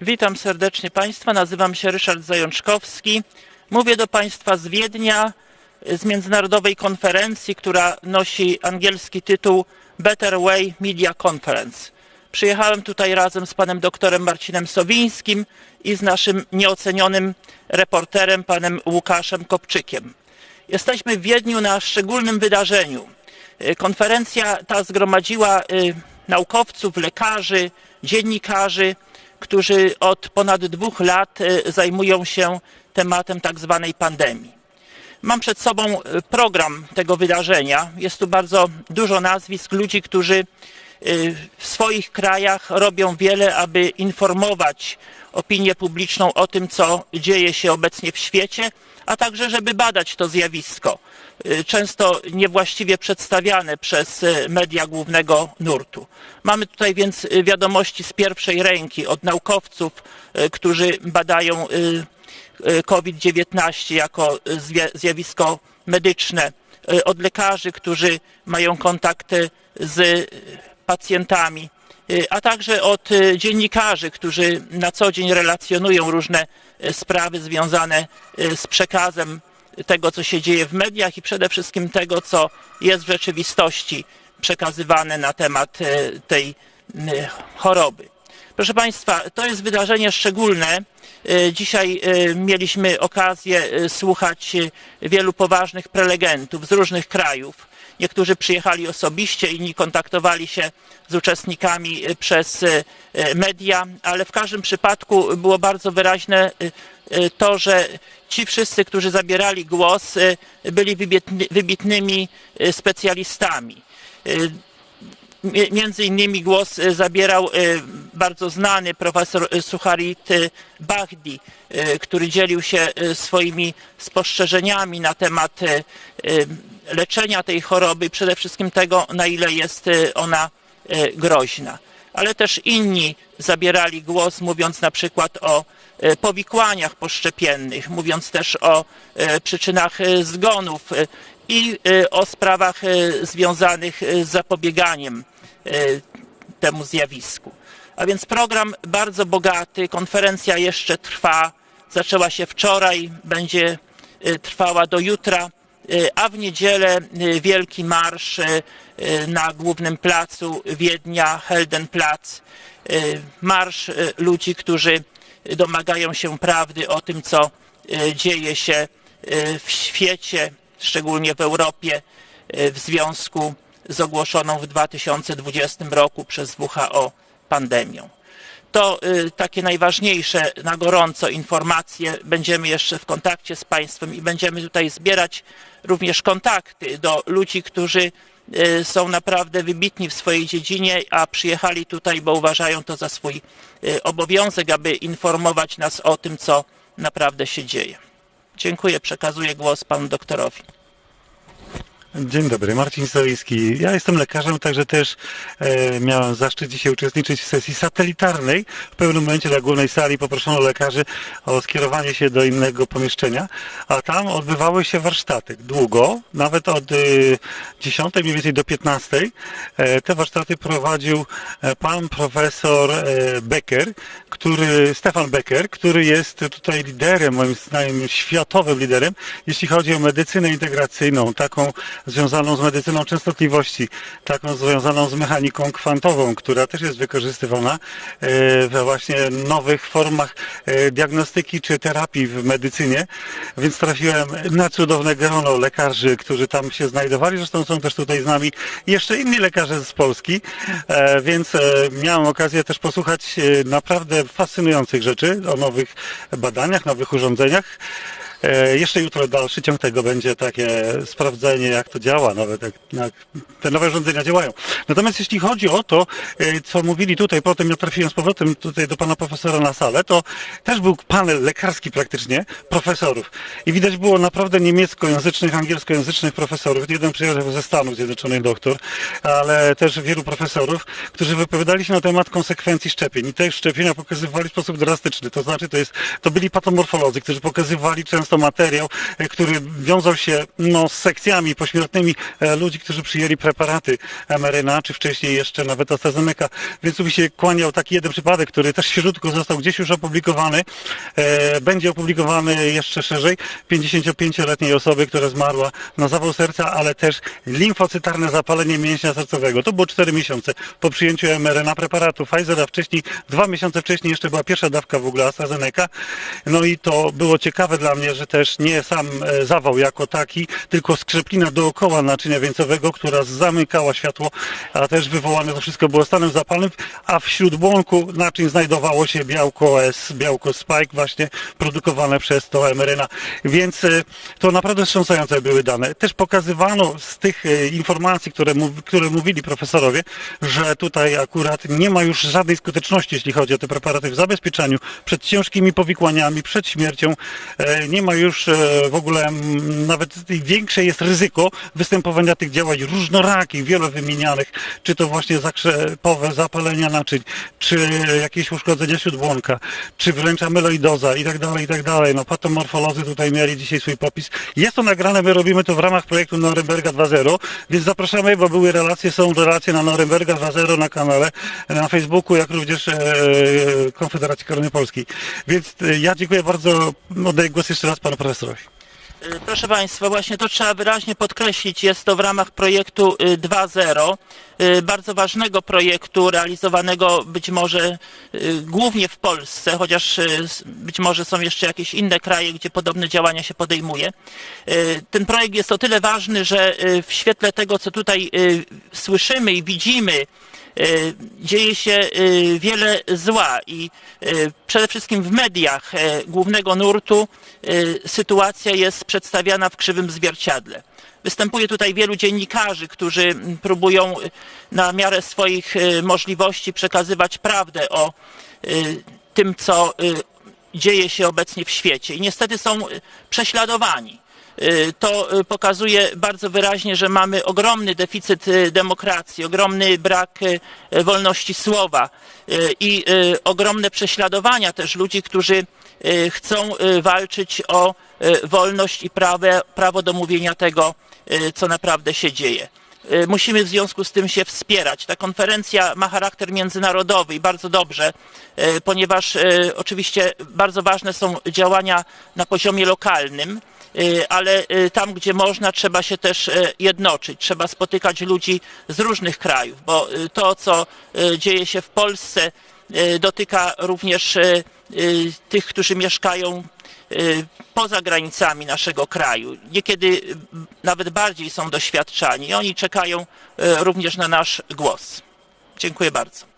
Witam serdecznie Państwa. Nazywam się Ryszard Zajączkowski. Mówię do Państwa z Wiednia, z międzynarodowej konferencji, która nosi angielski tytuł Better Way Media Conference. Przyjechałem tutaj razem z panem doktorem Marcinem Sowińskim i z naszym nieocenionym reporterem, panem Łukaszem Kopczykiem. Jesteśmy w Wiedniu na szczególnym wydarzeniu. Y, Konferencja ta zgromadziła y, naukowców, lekarzy, dziennikarzy, którzy od ponad dwóch lat y, zajmują się tematem tak zwanej pandemii. Mam przed sobą y, program tego wydarzenia. Jest tu bardzo dużo nazwisk ludzi, którzy y, w swoich krajach robią wiele, aby informować opinię publiczną o tym, co dzieje się obecnie w świecie, a także, żeby badać to zjawisko, często niewłaściwie przedstawiane przez y, media głównego nurtu. Mamy tutaj więc y, wiadomości z pierwszej ręki od naukowców, y, którzy badają y, y, COVID-19 jako y, zjawisko medyczne, y, od lekarzy, którzy mają kontakty z y, pacjentami, y, a także od y, dziennikarzy, którzy na co dzień relacjonują różne y, sprawy związane y, z przekazem tego, co się dzieje w mediach i przede wszystkim tego, co jest w rzeczywistości przekazywane na temat y, tej choroby. Proszę Państwa, to jest wydarzenie szczególne. Y, Dzisiaj y, mieliśmy okazję słuchać wielu poważnych prelegentów z różnych krajów. Niektórzy przyjechali osobiście, inni kontaktowali się z uczestnikami y, przez y, y, media, ale w każdym przypadku było bardzo wyraźne to, że ci wszyscy, którzy zabierali głos, byli wybitny, wybitnymi specjalistami. Mi- Między innymi głos zabierał bardzo znany profesor y, Sucharit y, Bahdi, y, który dzielił się swoimi spostrzeżeniami na temat leczenia tej choroby przede wszystkim tego, na ile jest ona groźna. Ale też inni zabierali głos, mówiąc na przykład o powikłaniach poszczepiennych, mówiąc też o przyczynach zgonów i o sprawach związanych z zapobieganiem temu zjawisku. A więc program bardzo bogaty, konferencja jeszcze trwa, zaczęła się wczoraj, będzie y, trwała do jutra, y, a w niedzielę y, wielki marsz na głównym placu Wiednia, Heldenplatz. Marsz ludzi, którzy domagają się prawdy o tym, co dzieje się w świecie, szczególnie w Europie, w związku z ogłoszoną w 2020 roku przez WHO pandemią. To y, takie najważniejsze na gorąco informacje. Będziemy jeszcze w kontakcie z Państwem i będziemy tutaj zbierać również kontakty do ludzi, którzy y, są naprawdę wybitni w swojej dziedzinie, a przyjechali tutaj, bo uważają to za swój y, obowiązek, aby informować nas o tym, co naprawdę się dzieje. Dziękuję, przekazuję głos panu doktorowi. Dzień dobry, Marcin Sowiński. Ja jestem lekarzem, także też e, miałem zaszczyt dzisiaj uczestniczyć w sesji satelitarnej. W pewnym momencie na głównej sali poproszono lekarzy o skierowanie się do innego pomieszczenia, a tam odbywały się warsztaty. Długo, nawet od e, 10 mniej więcej do 15. E, te warsztaty prowadził e, pan profesor e, Becker, który, Stefan Becker, który jest tutaj liderem, moim zdaniem światowym liderem, jeśli chodzi o medycynę integracyjną, taką związaną z medycyną częstotliwości, taką związaną z mechaniką kwantową, która też jest wykorzystywana e, we właśnie nowych formach e, diagnostyki czy terapii w medycynie. Więc trafiłem na cudowne grono lekarzy, którzy tam się znajdowali. Zresztą są też tutaj z nami jeszcze inni lekarze z Polski, e, więc miałem okazję też posłuchać naprawdę fascynujących rzeczy o nowych badaniach, nowych urządzeniach. E, Jeszcze jutro dalszy ciąg tego będzie takie sprawdzenie, jak to działa, nawet jak, jak te nowe urządzenia działają. Natomiast jeśli chodzi o to, e, co mówili tutaj, potem ja trafiłem z powrotem tutaj do pana profesora na salę, to też był panel lekarski praktycznie profesorów. I widać było naprawdę niemieckojęzycznych, angielskojęzycznych profesorów. Jeden przyjechał ze Stanów Zjednoczonych doktor, ale też wielu profesorów, którzy wypowiadali się na temat konsekwencji szczepień. I te szczepienia pokazywali w sposób drastyczny. To znaczy, to, jest, to byli patomorfolodzy, którzy pokazywali często często materiał, e, który wiązał się no, z sekcjami pośmiertnymi e, ludzi, którzy przyjęli preparaty mRNA, czy wcześniej jeszcze nawet AstraZeneca, więc tu mi się kłaniał taki jeden przypadek, który też świeżutko został gdzieś już opublikowany, e, będzie opublikowany jeszcze szerzej, 55-letniej osoby, która zmarła na zawał serca, ale też limfocytarne zapalenie mięśnia sercowego. To było 4 miesiące po przyjęciu mRNA preparatu Pfizer, a wcześniej, dwa miesiące wcześniej jeszcze była pierwsza dawka w ogóle AstraZeneca. No i to było ciekawe dla mnie, że też nie sam e, zawał jako taki, tylko skrzeplina dookoła naczynia wieńcowego, która zamykała światło, a też wywołane to wszystko było stanem zapalnym, a w śródbłonku naczyń znajdowało się białko S, białko spike właśnie produkowane przez to mRNA. Więc e, to naprawdę wstrząsające były dane. Też pokazywano z tych e, informacji, które, które mówili profesorowie, że tutaj akurat nie ma już żadnej skuteczności, jeśli chodzi o te preparaty w zabezpieczaniu przed ciężkimi powikłaniami, przed śmiercią. Nie ma już e, w ogóle nawet większe jest ryzyko występowania tych działań różnorakich, wielowymienianych, czy to właśnie zakrzepowe zapalenia naczyń, czy jakieś uszkodzenia śródbłonka, czy wręcz amyloidoza i tak dalej, i tak dalej. No patomorfolozy tutaj mieli dzisiaj swój popis. Jest to nagrane, my robimy to w ramach projektu Norymberga 2.0, więc zapraszamy, bo były relacje, są relacje na Norymberga 2.0 na kanale, na Facebooku, jak również e, Konfederacji Korony Polskiej. Więc e, ja dziękuję bardzo, oddaję głos jeszcze raz panu profesorowi. Y, Proszę Państwa, właśnie to trzeba wyraźnie podkreślić. Jest to w ramach projektu y, 2.0, y, bardzo ważnego projektu realizowanego być może y, głównie w Polsce, chociaż y, być może są jeszcze jakieś inne kraje, gdzie podobne działania się podejmuje. Y, Ten projekt jest o tyle ważny, że y, w świetle tego, co tutaj y, słyszymy i widzimy, y, dzieje się y, wiele zła i y, przede wszystkim w mediach y, głównego nurtu y, sytuacja jest przedstawiana w krzywym zwierciadle. Występuje tutaj wielu dziennikarzy, którzy próbują y, na miarę swoich y, możliwości przekazywać prawdę o y, tym, co y, dzieje się obecnie w świecie i niestety są y, prześladowani. Y, To y, pokazuje bardzo wyraźnie, że mamy ogromny deficyt y, demokracji, ogromny brak wolności słowa i ogromne prześladowania też ludzi, którzy chcą walczyć o wolność i prawe, prawo do mówienia tego, co naprawdę się dzieje. Musimy w związku z tym się wspierać. Ta konferencja ma charakter międzynarodowy i bardzo dobrze, ponieważ oczywiście bardzo ważne są działania na poziomie lokalnym, ale y, tam, gdzie można, trzeba się też y, jednoczyć. Trzeba spotykać ludzi z różnych krajów, bo y, to, co y, dzieje się w Polsce, y, dotyka również y, y, tych, którzy mieszkają y, poza granicami naszego kraju. Niekiedy y, nawet bardziej są doświadczani oni czekają y, również na nasz głos. Dziękuję bardzo.